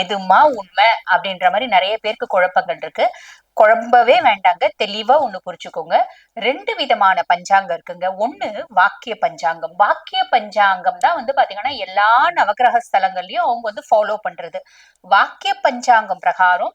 எதுமா உண்மை அப்படின்ற மாதிரி நிறைய பேருக்கு குழப்பங்கள் இருக்கு. குழம்பவே வேண்டாங்க. தெளிவா ஒண்ணு புரிச்சுக்கோங்க ரெண்டு விதமான பஞ்சாங்கம் இருக்குங்க. ஒண்ணு வாக்கிய பஞ்சாங்கம். வாக்கிய பஞ்சாங்கம் தான் வந்து பாத்தீங்கன்னா எல்லா நவகிரக ஸ்தலங்கள்லயும் அவங்க வந்து ஃபாலோ பண்றது. வாக்கிய பஞ்சாங்கம் பிரகாரம்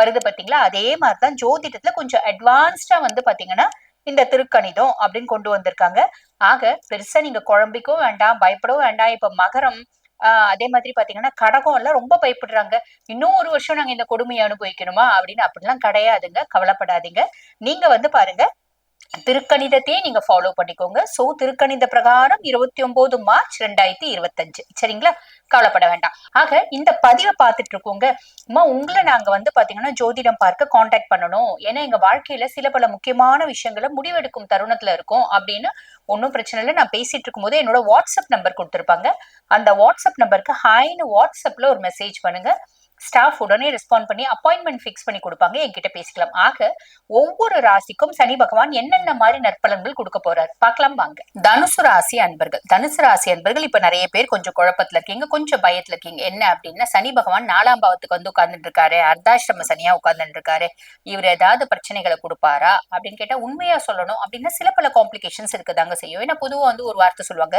வருது பாத்தீங்களா? அதே மாதிரிதான் ஜோதிடத்துல கொஞ்சம் அட்வான்ஸ்டா வந்து பாத்தீங்கன்னா இந்த திருக்கணிதம் அப்படின்னு கொண்டு வந்திருக்காங்க. ஆக பெருசா நீங்க குழம்பிக்கவும் வேண்டாம் பயப்படவும் வேண்டாம். இப்ப மகரம் ஆஹ் அதே மாதிரி பாத்தீங்கன்னா கடகம் எல்லாம் ரொம்ப பயப்படுறாங்க. இன்னும் ஒரு வருஷம் நாங்க இந்த கொடுமையை அனுபவிக்கணுமா? அப்படின்னு அப்படிலாம் கிடையாதுங்க. கவலைப்படாதீங்க. நீங்க வந்து பாருங்க. திருக்கணிதத்தையே நீங்க ஃபாலோ பண்ணிக்கோங்க. சோ திருக்கணித பிரகாரம் இருபத்தி ஒன்பது மார்ச் ரெண்டாயிரத்தி இருபத்தஞ்சு. சரிங்களா? கவலைப்பட வேண்டாம். ஆக இந்த பதிவை பார்த்துட்டு இருக்கோங்க. அம்மா உங்களை நாங்க வந்து பாத்தீங்கன்னா ஜோதிடம் பார்க்க காண்டாக்ட் பண்ணணும். ஏன்னா எங்க வாழ்க்கையில சில பல முக்கியமான விஷயங்களை முடிவெடுக்கும் தருணத்துல இருக்கும் அப்படின்னு ஒன்றும் பிரச்சனை இல்லை. நான் பேசிட்டு இருக்கும்போது என்னோட வாட்ஸ்அப் நம்பர் கொடுத்துருப்பாங்க. அந்த வாட்ஸ்அப் நம்பருக்கு ஹாய்னு வாட்ஸ்அப்ல ஒரு மெசேஜ் பண்ணுங்க. ஸ்டாஃப் உடனே ரெஸ்பாண்ட் பண்ணி அப்பாயின்மெண்ட் ஃபிக்ஸ் பண்ணி கொடுப்பாங்க. என்கிட்ட பேசிக்கலாம். ஆக ஒவ்வொரு ராசிக்கும் சனி பகவான் என்னென்ன மாதிரி நற்பலன்கள் கொடுக்க போறாரு? பார்க்கலாம் வாங்க. தனுசு ராசி அன்பர்கள். தனுசு ராசி அன்பர்கள் இப்ப நிறைய பேர் கொஞ்சம் குழப்பத்துல இருக்கீங்க. கொஞ்சம் பயத்துல இருக்கீங்க. என்ன அப்படின்னா சனி பகவான் நாலாம் பாவத்துக்கு வந்து உட்கார்ந்துட்டு இருக்காரு அர்த்தாசிரம சனியா உட்கார்ந்துட்டு இருக்காரு இவர் ஏதாவது பிரச்சனைகளை கொடுப்பாரா அப்படின்னு கேட்டா உண்மையா சொல்லணும் அப்படின்னா சில பல காம்ப்ளிகேஷன்ஸ் இருக்குதாங்க செய்யும். ஏன்னா பொதுவா வந்து ஒரு வார்த்தை சொல்லுவாங்க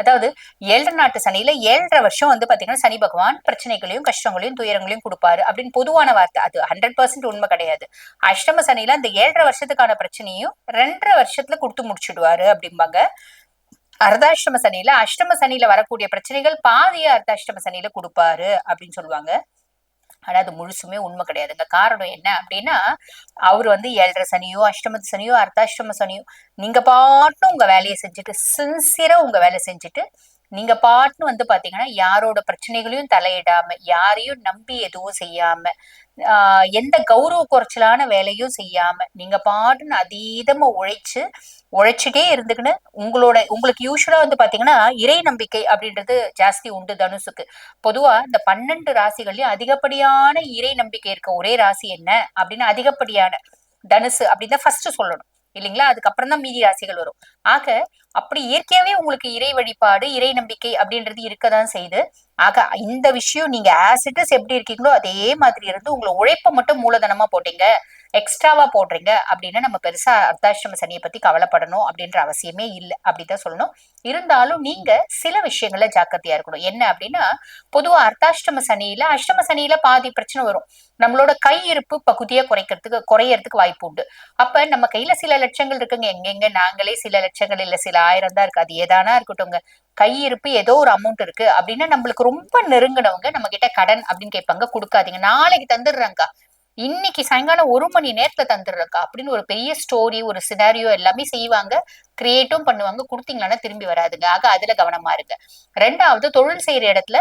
அதாவது ஏழரை நாட்டு சனியில ஏழரை வருஷம் வந்து பாத்தீங்கன்னா சனி பகவான் பிரச்சனைகளையும் கஷ்டங்களையும் துயரங்களையும் கொடுப்பாரு அப்படின்னு பொதுவான வார்த்தை. அது ஹண்ட்ரட் பர்சன்ட் உண்மை கிடையாது. அஷ்டம சனியில அந்த ஏழரை வருஷத்துக்கான பிரச்சனையும் ரெண்டரை வருஷத்துல கொடுத்து முடிச்சிடுவாரு அப்படிம்பாங்க. அர்த்தாஷ்டம சனியில அஷ்டம சனியில வரக்கூடிய பிரச்சனைகள் பாதிய அர்த்தாஷ்டம சனியில கொடுப்பாரு அப்படின்னு சொல்லுவாங்க. ஆனா அது முழுசுமே உண்மை கிடையாதுங்க. காரணம் என்ன அப்படின்னா அவர் வந்து ஏழரை சனியோ அஷ்டமத்து சனியோ அர்த்தாஷ்டம சனியோ நீங்க பாட்டும் உங்க வேலையை செஞ்சுட்டு சின்சியரா உங்க வேலை செஞ்சுட்டு நீங்க பாட்டுன்னு வந்து பாத்தீங்கன்னா யாரோட பிரச்சனைகளையும் தலையிடாம யாரையும் நம்பி எதுவும் செய்யாம எந்த கௌரவ குறைச்சலான வேலையும் செய்யாம நீங்க பாட்டுன்னு அதீதமா உழைச்சு உழைச்சிட்டே இருந்துக்குன்னு உங்களோட உங்களுக்கு யூஸ்வலா வந்து பாத்தீங்கன்னா இறை நம்பிக்கை அப்படின்றது ஜாஸ்தி உண்டு தனுசுக்கு. பொதுவா இந்த பன்னெண்டு ராசிகள்லயும் அதிகப்படியான இறை நம்பிக்கை இருக்க ஒரே ராசி என்ன? அப்படின்னு அதிகப்படியான தனுசு அப்படின்னு தான் ஃபர்ஸ்ட் சொல்லணும். இல்லைங்களா? அதுக்கப்புறம் தான் மீதி ராசிகள் வரும். ஆக அப்படி இயற்கையாவே உங்களுக்கு இறை வழிபாடு இறை நம்பிக்கை அப்படின்றது இருக்கதான் செய்யுது. ஆக இந்த விஷயம் நீங்க ஆசிட்டஸ் எப்படி இருக்கீங்களோ அதே மாதிரி இருந்து உங்களை உழைப்ப மட்டும் மூலதனமா போட்டீங்க. எக்ஸ்ட்ராவா போடுறீங்க அப்படின்னு நம்ம பெருசா அர்த்தாஷ்டம சனியை பத்தி கவலைப்படணும் அப்படின்ற அவசியமே இல்லை அப்படிதான் சொல்லணும். இருந்தாலும் நீங்க சில விஷயங்கள்ல ஜாக்கிரதையா இருக்கணும். என்ன அப்படின்னா பொதுவா அர்த்தாஷ்டம சனியில அஷ்டம சனியில பாதி பிரச்சனை வரும். நம்மளோட கை இருப்பு பகுதியா குறைக்கிறதுக்கு குறையறதுக்கு வாய்ப்பு உண்டு. அப்ப நம்ம கையில சில லட்சங்கள் இருக்குங்க. எங்கெங்க நாங்களே சில லட்சங்கள் இல்ல சில ஆயிரம் தான் இருக்கு. அது ஏதானா இருக்கட்டும்ங்க. கை இருப்பு ஏதோ ஒரு அமௌண்ட் இருக்கு. அப்படின்னா நம்மளுக்கு ரொம்ப நெருங்கினவங்க நம்ம கிட்ட கடன் அப்படின்னு கேட்பாங்க. கொடுக்காதீங்க. நாளைக்கு தந்துடுறாங்க இன்னைக்கு சாயங்காலம் ஒரு மணி நேரத்துல தந்துடுறக்கா அப்படின்னு ஒரு பெரிய ஸ்டோரி ஒரு சினாரியோ எல்லாமே செய்வாங்க. கிரியேட்டும் பண்ணுவாங்க. கொடுத்தீங்கன்னா திரும்பி வராதுங்க. ஆக அதுல கவனமா இருங்க. ரெண்டாவது தொழில் செய்யற இடத்துல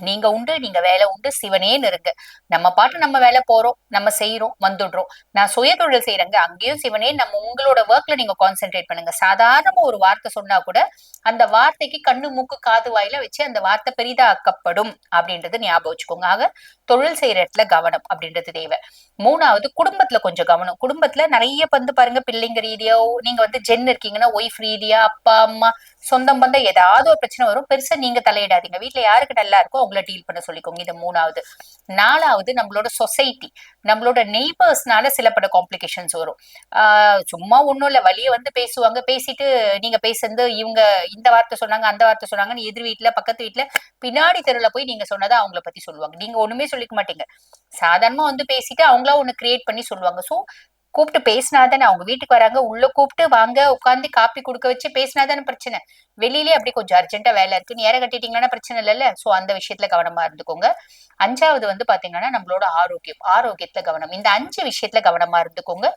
நீங்க உண்டு நீங்க வேலை உண்டு சிவனேன்னு இருங்க நம்ம பாட்டு நம்ம வேலை போறோம் நம்ம செய்யறோம் வந்துடுறோம். நான் சுய தொழில் செய்யறேங்க அங்கேயும் சிவனே நம்ம உங்களோட ஒர்க்ல நீங்க கான்சென்ட்ரேட் பண்ணுங்க. சாதாரணமா ஒரு வார்த்தை சொன்னா கூட அந்த வார்த்தைக்கு கண்ணு மூக்கு காது வாயில வச்சு அந்த வார்த்தை பெரிதாக்கப்படும் அப்படின்றது ஞாபகம் வச்சுக்கோங்க. ஆக தொழில் செய்யற இடத்துல கவனம் அப்படின்றது தேவை. மூணாவது குடும்பத்துல கொஞ்சம் கவனம். குடும்பத்துல நிறைய வந்து பாருங்க பிள்ளைங்க ரீதியா நீங்க வந்து ஜென் இருக்கீங்கன்னா ஒய்ஃப் ரீதியா அப்பா அம்மா சொந்தம் பந்தம் ஏதாவது ஒரு பிரச்சனை வரும். பெருசா நீங்க தலையிடாதீங்க. வீட்டுல யாருக்கு நல்லா இருக்கோ அவங்கள டீல் பண்ண சொல்லிக்கோங்க. இது மூணாவது. நாலாவது நம்மளோட சொசைட்டி நம்மளோட நெய்பர்ஸ்னால சில பல காம்ப்ளிகேஷன்ஸ் வரும். ஆஹ் சும்மா ஒண்ணும் இல்ல. வழிய வந்து பேசுவாங்க. பேசிட்டு நீங்க பேசுறது இவங்க இந்த வார்த்தை சொன்னாங்க அந்த வார்த்தை சொன்னாங்கன்னு எதிர் வீட்டுல பக்கத்து வீட்டுல பின்னாடி தெருல போய் நீங்க சொன்னதை அவங்கள பத்தி சொல்லுவாங்க. நீங்க ஒண்ணுமே சொல்லிக்க மாட்டீங்க. சாதாரணமா வந்து பேசிட்டு அவங்களா ஒண்ணு கிரியேட் பண்ணி சொல்லுவாங்க. சோ கூப்பிட்டு பேசினாதானே? அவங்க வீட்டுக்கு வராங்க உள்ள கூப்பிட்டு வாங்க உட்காந்து காப்பி கொடுக்க வச்சு பேசினாதானே பிரச்சனை. வெளியிலே அப்படி கொஞ்சம் அர்ஜென்ட்டா வேலை இருக்கு. நேர கட்டிட்டீங்கன்னா பிரச்சனை இல்லைல்ல சோ அந்த விஷயத்துல கவனமா இருந்துக்கோங்க. அஞ்சாவது வந்து பாத்தீங்கன்னா நம்மளோட ஆரோக்கியம் ஆரோக்கியத்துல கவனம். இந்த அஞ்சு விஷயத்துல கவனமா இருந்துக்கோங்க.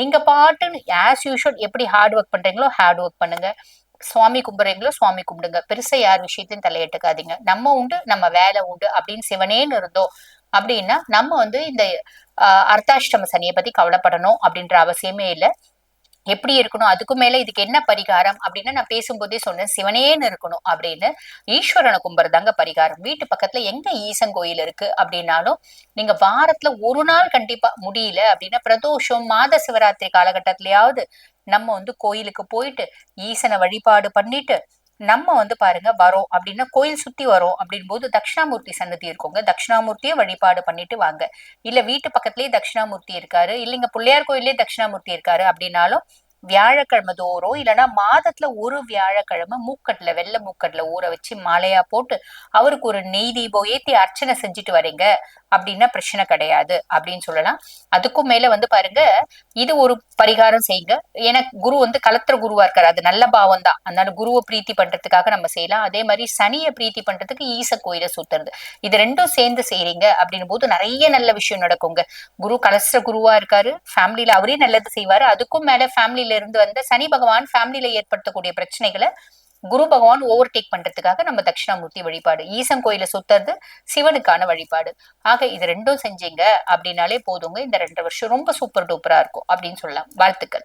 நீங்க பாட்டு ஆஸ் யூஷுவல் எப்படி ஹார்ட் ஒர்க் பண்றீங்களோ ஹார்ட் ஒர்க் பண்ணுங்க. சுவாமி கும்பிடுறீங்களோ சுவாமி கும்பிடுங்க. பெருசா யார் விஷயத்தையும் தலையிட்டுக்காதீங்க. நம்ம உண்டு நம்ம வேலை உண்டு அப்படின்னு சிவனேன்னு இருந்தோம். அப்படின்னா நம்ம வந்து இந்த அர்த்தாஷ்டம சனியை பத்தி கவலைப்படணும் அப்படின்ற அவசியமே இல்லை. எப்படி இருக்கணும்? அதுக்கு மேல இதுக்கு என்ன பரிகாரம்? அப்படின்னு நான் பேசும்போதே சொன்னேன். சிவனேன்னு இருக்கணும் அப்படின்னு. ஈஸ்வரனை கும்புறதாங்க பரிகாரம். வீட்டு பக்கத்துல எங்க ஈசன் கோயில் இருக்கு அப்படின்னாலும் நீங்க வாரத்துல ஒரு நாள் கண்டிப்பா முடியல அப்படின்னா பிரதோஷம் மாத சிவராத்திரி காலகட்டத்திலயாவது நம்ம வந்து கோயிலுக்கு போயிட்டு ஈசனை வழிபாடு பண்ணிட்டு நம்ம வந்து பாருங்க வரோம் அப்படின்னா கோயில் சுத்தி வரோம் அப்படின் போது தட்சிணாமூர்த்தி சன்னதி இருக்கோங்க. தட்சிணாமூர்த்தியை வழிபாடு பண்ணிட்டு வாங்க. இல்ல வீட்டு பக்கத்துலயே தட்சிணாமூர்த்தி இருக்காரு. இல்லைங்க பிள்ளையார் கோயிலே தட்சிணாமூர்த்தி இருக்காரு அப்படின்னாலும் வியாழக்கிழமை தோறும் இல்லைன்னா மாதத்துல ஒரு வியாழக்கிழமை மூக்கட்டுல வெள்ளை மூக்கட்டுல ஊற வச்சு மாலையா போட்டு அவருக்கு ஒரு நெய் தீபம் ஏத்தி அர்ச்சனை செஞ்சுட்டு வரீங்க. அப்படின்னா பிரச்சனை கிடையாது அப்படின்னு சொல்லலாம். அதுக்கும் மேல வந்து பாருங்க இது ஒரு பரிகாரம் செய்யுங்க. ஏன்னா குரு வந்து கலத்திர குருவா இருக்காரு அது நல்ல பாவம் தான். அதனால குருவை பிரீத்தி பண்றதுக்காக நம்ம செய்யலாம். அதே மாதிரி சனியை பிரீத்தி பண்றதுக்கு ஈச கோயிலை சுத்துறது. இது ரெண்டும் சேர்ந்து செய்யறீங்க அப்படின்னும் போது நிறைய நல்ல விஷயம் நடக்குங்க. குரு கலஸ்திர குருவா இருக்காரு ஃபேமிலியில அவரே நல்லது செய்வாரு. அதுக்கும் மேல ஃபேமிலியில இருந்து வந்த சனி பகவான் ஃபேமிலியில ஏற்படுத்தக்கூடிய பிரச்சனைகளை குரு பகவான் ஓவர் டேக் பண்றதுக்காக நம்ம தட்சிணாமூர்த்தி வழிபாடு ஈசன் கோயில சுத்துறது சிவனுக்கான வழிபாடு. ஆக இது ரெண்டும் செஞ்சீங்க அப்படின்னாலே போதுங்க. இந்த ரெண்டு வருஷம் ரொம்ப சூப்பர் டூப்பரா இருக்கும் அப்படின்னு சொல்லலாம். வாழ்த்துக்கள்.